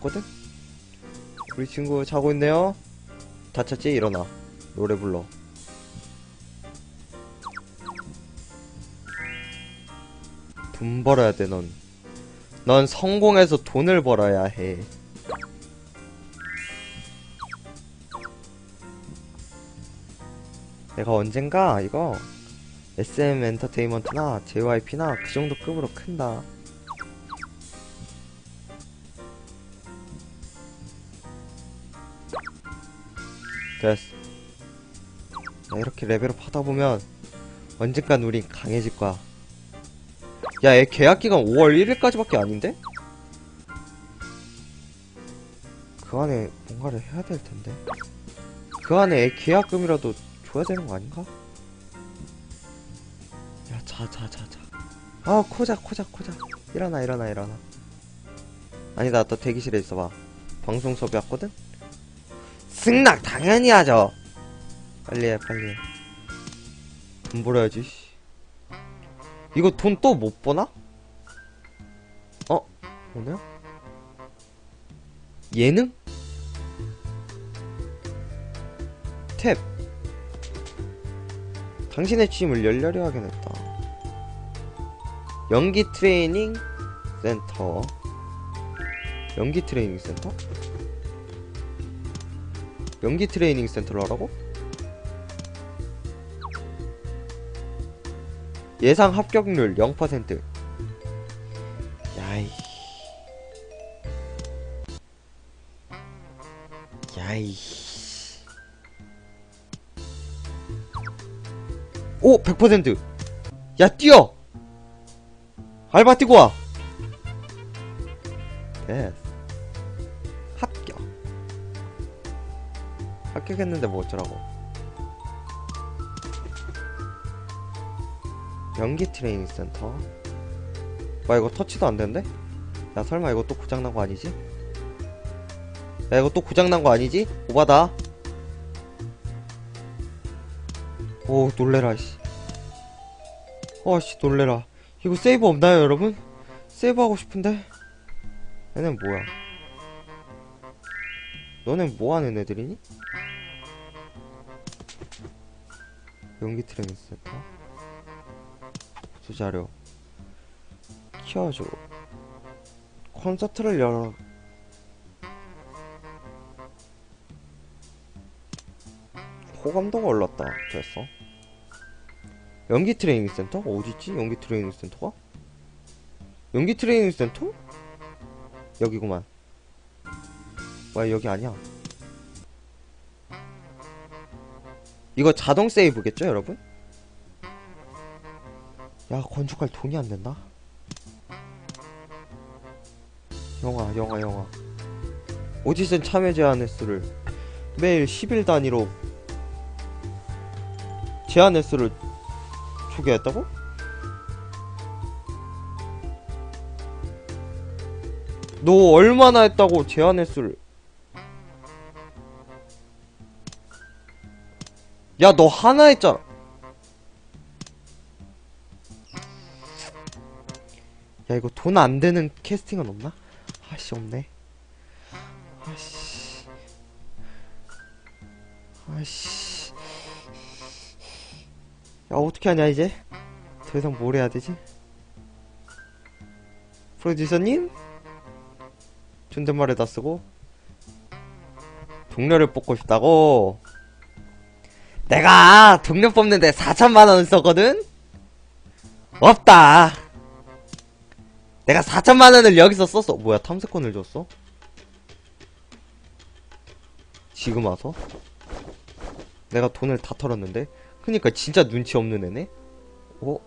거든? 우리 친구 자고 있네요? 다쳤지? 일어나. 노래 불러. 돈 벌어야 돼, 넌. 넌 성공해서 돈을 벌어야 해. 내가 언젠가 이거 SM 엔터테인먼트나 JYP나 그 정도 급으로 큰다. 됐어. 야, 이렇게 레벨업 하다 보면 언젠간 우린 강해질 거야. 야, 얘 계약 기간 5월 1일까지밖에 아닌데? 그 안에 뭔가를 해야 될 텐데. 그 안에 애 계약금이라도 줘야 되는 거 아닌가? 야, 자, 자, 자, 자. 아, 코자, 코자, 코자. 일어나, 일어나, 일어나. 아니다, 너 대기실에 있어봐. 방송 수업이 왔거든? 승낙 당연히 하죠. 빨리 해, 빨리 해. 돈 벌어야지, 씨. 이거 돈 또 못 버나? 어? 오네요? 예능? 탭. 당신의 취임을 열렬히 확인했다. 연기 트레이닝 센터. 연기 트레이닝 센터? 연기 트레이닝 센터로 하라고? 예상 합격률 0%. 야이. 야이. 오, 100%. 야, 뛰어! 알바 뛰고 와! 합격했는데 뭐 어쩌라고. 연기 트레이닝 센터. 와, 이거 터치도 안 되는데? 야, 설마 이거 또 고장난 거 아니지? 야, 이거 또 고장난 거 아니지? 오바다. 오, 놀래라, 씨. 어, 씨, 놀래라. 이거 세이브 없나요, 여러분? 세이브 하고 싶은데? 얘는 뭐야? 너넨 뭐 하는 애들이니? 연기 트레이닝 센터. 수자료. 키워줘. 콘서트를 열어. 호감도가 올랐다. 됐어. 연기 트레이닝 센터? 어디있지? 연기 트레이닝 센터가? 연기 트레이닝 센터? 여기구만. 와, 여기 아니야. 이거 자동 세이브겠죠, 여러분? 야, 건축할 돈이 안 된다. 영화, 영화, 영화. 오디션 참여 제한 횟수를 매일 10일 단위로 제한 횟수를 초기했다고? 너 얼마나 했다고 제한 횟수를 야 너 하나 했잖아. 야 이거 돈 안 되는 캐스팅은 없나? 아씨 없네. 아씨. 아씨. 야 어떻게 하냐 이제? 더 이상 뭘 해야 되지? 프로듀서님? 존댓말에다 쓰고? 동료를 뽑고 싶다고 내가 동료 뽑는데 4천만원 썼거든? 없다 내가 4천만원을 여기서 썼어 뭐야 탐색권을 줬어? 지금 와서? 내가 돈을 다 털었는데? 그니까 진짜 눈치 없는 애네? 어?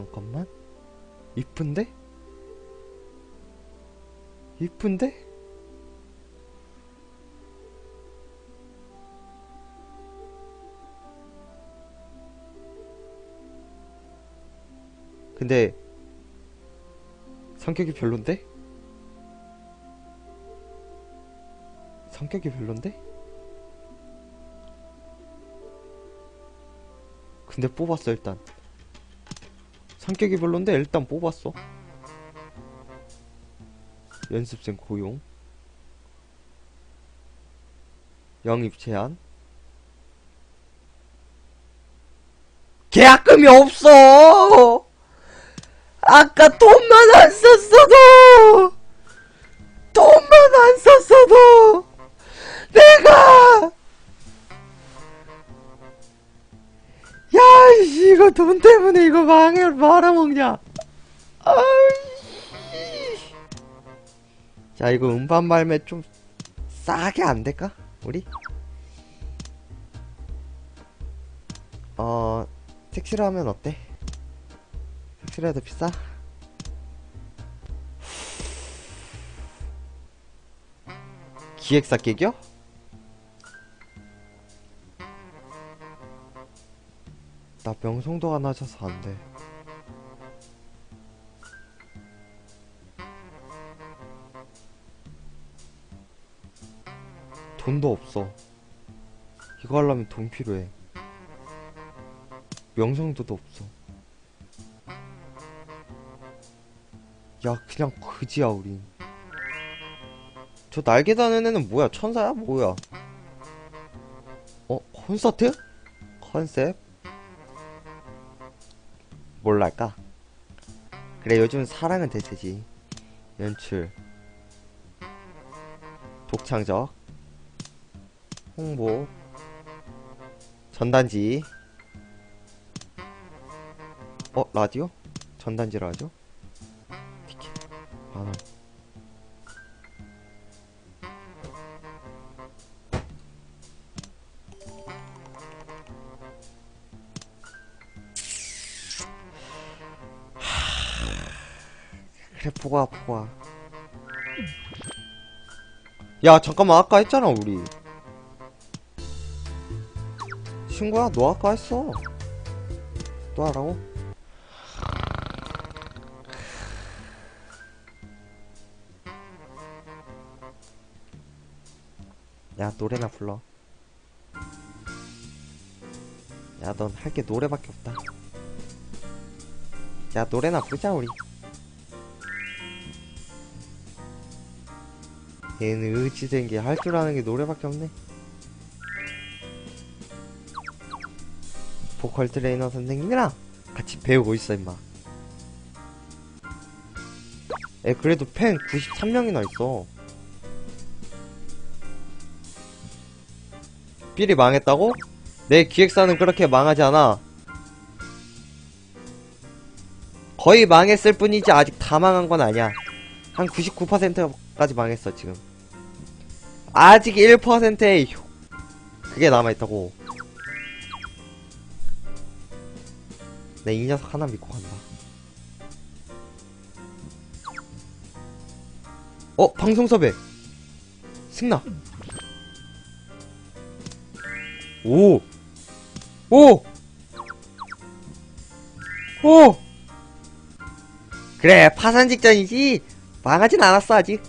잠깐만 이쁜데? 이쁜데? 근데 성격이 별론데? 성격이 별론데? 근데 뽑았어 일단 성격이 별론데 일단 뽑았어. 연습생 고용. 영입 제한. 계약금이 없어! 아까 돈만 안 자, 이거 음반 발매 좀 싸게 안 될까? 우리? 어, 택시로 하면 어때? 택시로 해도 비싸? 기획사 깨겨? 나 낮아서 안 돼. 돈도 없어. 이거 하려면 돈 필요해. 명성도도 없어. 야, 그냥 그지야, 우린. 저 날개 다는 애는 뭐야? 천사야? 뭐야? 어? 콘서트? 컨셉? 뭘랄까? 그래 요즘 사랑은 대세지 연출 독창적 홍보. 전단지. 어 라디오? 전단지 라디오? 티켓. 만원. 그래 보가 보가 야 잠깐만. 아까 했잖아 우리 친구야 너 아까 했어 또 하라고? 야 노래나 불러 야 넌 할 게 노래밖에 없다 야 노래나 부르자 우리 얘는 의지된 게 할 줄 아는 게 노래밖에 없네. 보컬 트레이너 선생님이랑 같이 배우고 있어, 임마. 에, 그래도 팬 93명이나 있어. 삘이 망했다고? 내 기획사는 그렇게 망하지 않아. 거의 망했을 뿐이지 아직 다 망한 건 아니야. 한 99%까지 망했어, 지금. 아직 1%의 효... 그게 남아있다고. 내 이 녀석 하나 믿고 간다. 어, 방송 섭외. 승나. 오. 오. 오. 그래, 파산 직전이지. 망하진 않았어, 아직.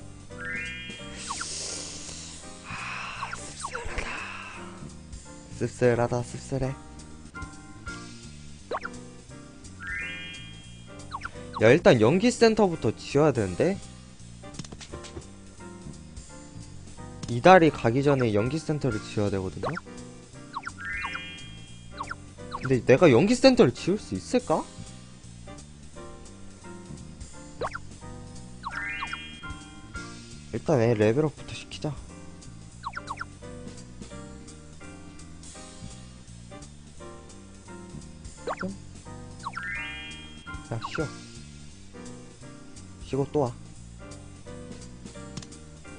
씁쓸하다 씁쓸해 야 일단 연기센터부터 지어야 되는데? 이달이 가기 전에 연기센터를 지어야 되거든요? 근데 내가 연기센터를 지을 수 있을까? 일단 애 레벨업부터 시키자 쉬고 또 와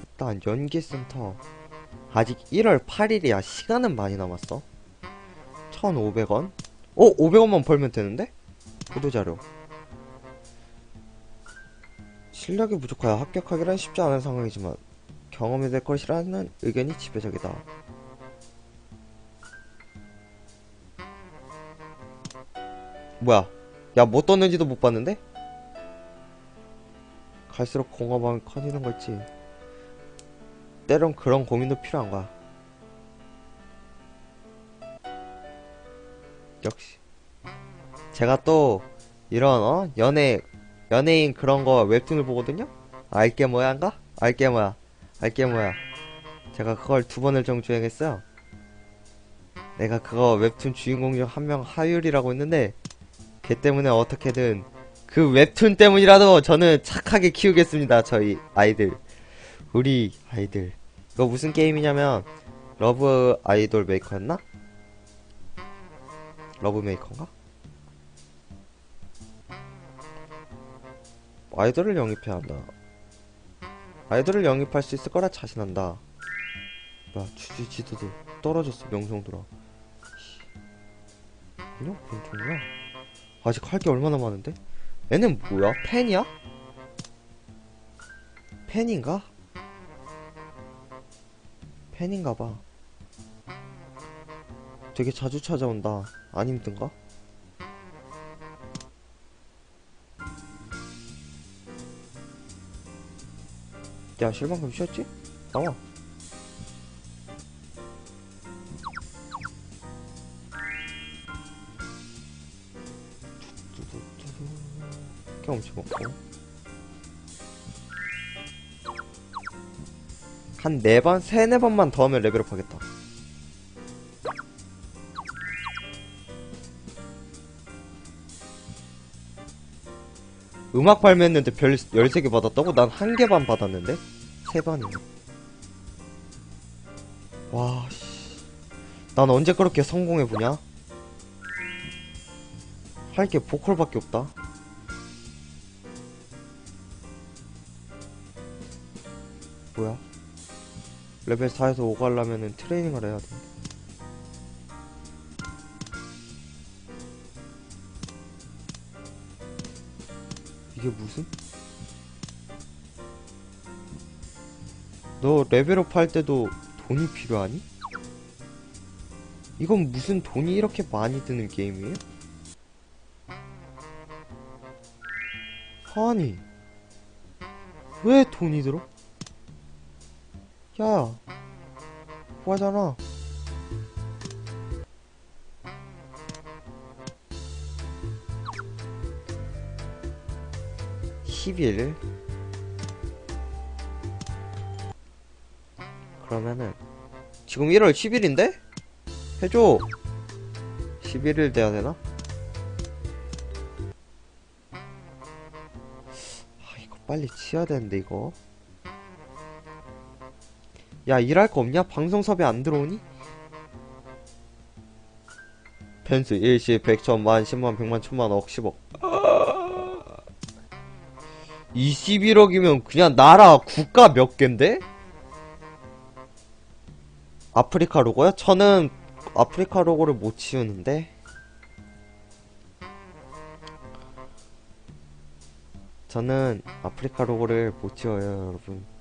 일단 연기센터 아직 1월 8일이야 시간은 많이 남았어 1500원? 어? 500원만 벌면 되는데? 보도자료 실력이 부족하여 합격하기란 쉽지 않은 상황이지만 경험이 될 것이라는 의견이 지배적이다 뭐야 야, 뭐 떴는지도 못 봤는데? 갈수록 공허함이 커지는 걸지. 때론 그런 고민도 필요한 거야. 역시. 제가 또 이런 어 연애 연예인 그런 거 웹툰을 보거든요. 알게 뭐야인가? 알게 뭐야? 알게 뭐야? 제가 그걸 두 번을 정주행했어요. 내가 그거 웹툰 주인공 중 한 명 하율이라고 했는데 걔 때문에 어떻게든 그 웹툰 때문이라도 저는 착하게 키우겠습니다. 저희 아이들. 우리 아이들. 이거 무슨 게임이냐면 러브 아이돌 메이커였나? 러브 메이커인가? 아이돌을 영입해야 한다. 아이돌을 영입할 수 있을 거라 자신한다. 뭐야, 주지 지도도 떨어졌어, 명성들아. 그냥 권총이야? 아직 할 게 얼마나 많은데? 얘는 뭐야? 팬이야? 팬인가? 팬인가봐. 되게 자주 찾아온다. 안 힘든가? 야, 실망금 쉬었지? 나와. 경험치 먹고. 한네 번, 세네 번만 더 하면 레벨업 하겠다. 음악 발매했는데 별 13개 받았다고? 난 한 개만 받았는데? 세 번이네. 와, 씨. 난 언제 그렇게 성공해보냐? 할 게 보컬밖에 없다. 뭐야? 레벨 4에서 5 가려면은 트레이닝을 해야 돼. 이게 무슨? 너 레벨업 할 때도 돈이 필요하니? 이건 무슨 돈이 이렇게 많이 드는 게임이에요? 아니, 왜 돈이 들어? 야, 뭐하잖아. (10일) 그러면은 지금 1월 10일인데? 해줘 11일 돼야 되나? 아 이거 빨리 치워야 되는데 이거 야 일할 거 없냐? 방송 섭외 안 들어오니? 펜스 일시 백천만 십만 백만 천만 억 십억 21억이면 그냥 나라 국가 몇 갠데? 아프리카 로고요? 저는 아프리카 로고를 못 치우는데 저는 아프리카 로고를 못 치워요 여러분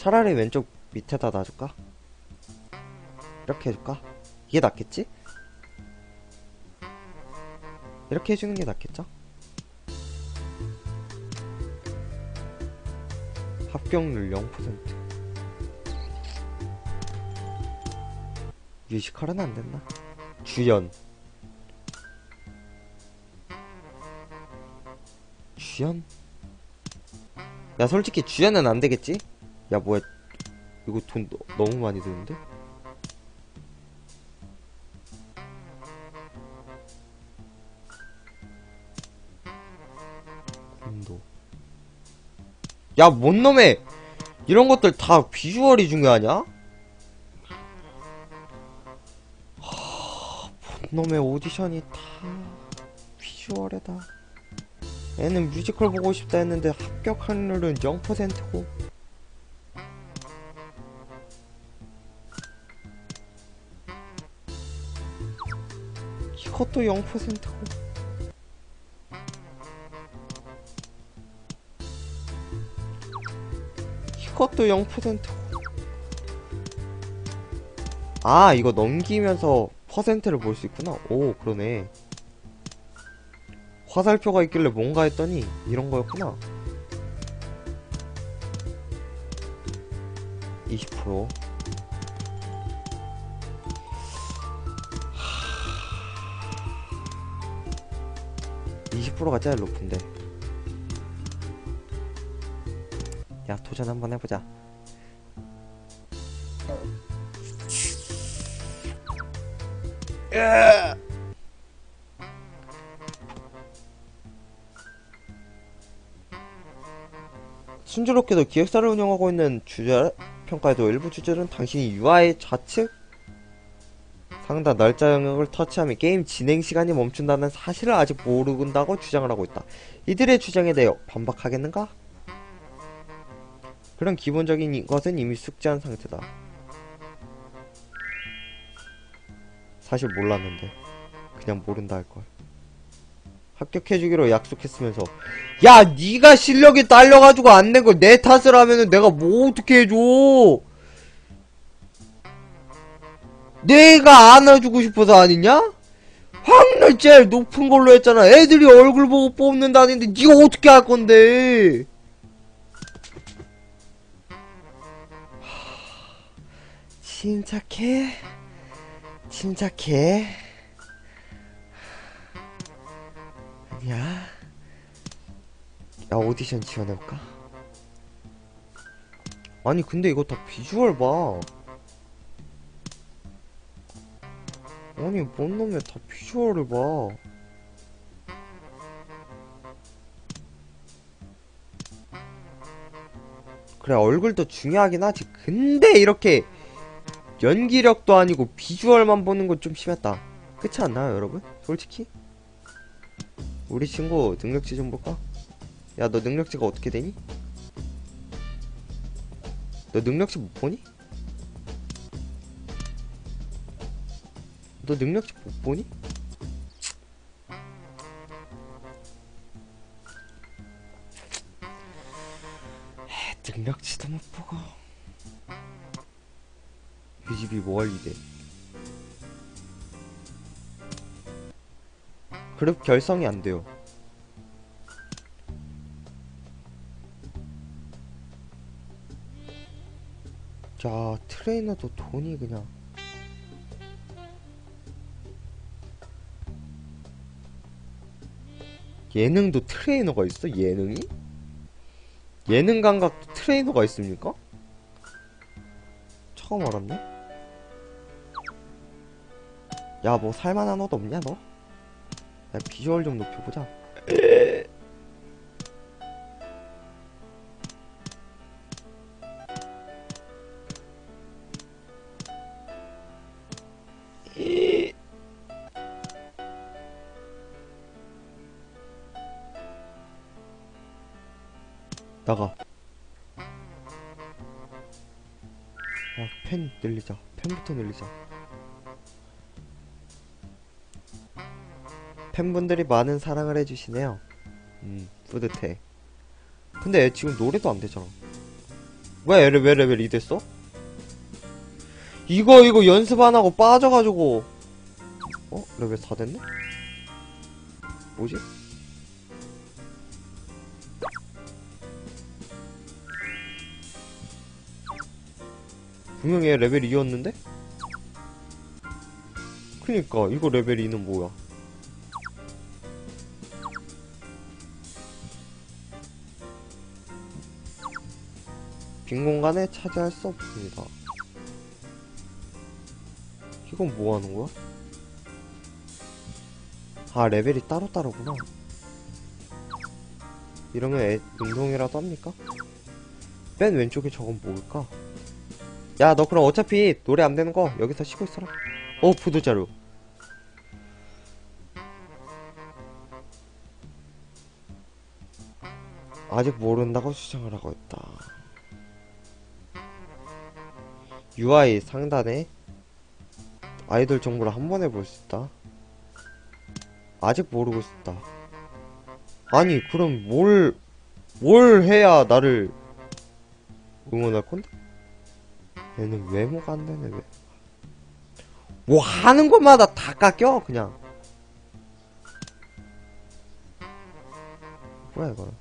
차라리 왼쪽 밑에다 놔줄까? 이렇게 해줄까? 이게 낫겠지? 이렇게 해주는 게 낫겠죠? 합격률 0% 뮤지컬은 안 됐나? 주연 주연? 야 솔직히 주연은 안 되겠지? 야 뭐야 이거 돈 너, 너무 많이 드는데? 군도 야 뭔 놈의 이런 것들 다 비주얼이 중요하냐? 놈의 오디션이 다 비주얼에다 애는 뮤지컬 보고 싶다 했는데 합격 확률은 0%고 이것도 0%고 이것도 0%고 아 이거 넘기면서 퍼센트를 볼 수 있구나. 오, 그러네. 화살표가 있길래 뭔가 했더니 이런 거였구나. 20% 20%가 제일 높은데. 야, 도전 한번 해보자. 순조롭게도 기획사를 운영하고 있는 주제 평가에도 일부 주제는 당신이 UI 좌측 상단 날짜 영역을 터치하면 게임 진행 시간이 멈춘다는 사실을 아직 모른다고 주장을 하고 있다. 이들의 주장에 대해 반박하겠는가? 그런 기본적인 것은 이미 숙지한 상태다. 사실 몰랐는데 그냥 모른다 할걸. 합격해주기로 약속했으면서 야 니가 실력이 딸려가지고 안 된 걸 내 탓을 하면은 내가 뭐 어떻게 해줘 내가 안아주고 싶어서 아니냐? 확률 제일 높은 걸로 했잖아 애들이 얼굴 보고 뽑는다는데 니가 어떻게 할 건데 하, 침착해 침착해 아니야. 야, 오디션 지원해볼까? 아니, 근데 이거 다 비주얼 봐. 아니, 뭔 놈이야, 다 비주얼을 봐. 그래, 얼굴도 중요하긴 하지. 근데 이렇게 연기력도 아니고 비주얼만 보는 건 좀 심했다. 그렇지 않나요, 여러분? 솔직히? 우리 친구 능력치 좀 볼까? 야, 너 능력치가 어떻게 되니? 너 능력치 못 보니? 너 능력치 못 보니? 에, 능력치도 못 보고 그 집이 뭘 이래 그룹 결성이 안 돼요. 자, 트레이너도 돈이 그냥. 예능도 트레이너가 있어? 예능이? 예능 감각도 트레이너가 있습니까? 처음 알았네? 야, 뭐 살만한 옷 없냐, 너? 야, 비주얼 좀 높여보자. 나가. 아, 펜 늘리자. 펜부터 늘리자. 팬분들이 많은 사랑을 해주시네요. 음, 뿌듯해. 근데 얘 지금 노래도 안 되잖아. 왜, 얘를 왜 레벨 2 됐어? 이거, 이거 연습 안 하고 빠져가지고. 어? 레벨 4 됐네? 뭐지? 분명히 얘 레벨 2였는데? 그니까, 이거 레벨 2는 뭐야? 빈 공간에 차지할 수 없습니다. 이건 뭐 하는 거야? 아, 레벨이 따로따로구나. 이러면 애, 운동이라도 합니까? 맨 왼쪽에 저건 뭘까? 야, 너 그럼 어차피 노래 안 되는 거 여기서 쉬고 있어라. 어, 보도자료. 아직 모른다고 주장을 하고 있다. UI 상단에 아이돌 정보를 한 번에 볼 수 있다. 아직 모르고 있다. 아니, 그럼 뭘, 뭘 해야 나를 응원할 건데? 얘는 외모가 안 되네, 왜. 뭐 하는 것마다 다 깎여, 그냥. 뭐야, 이거.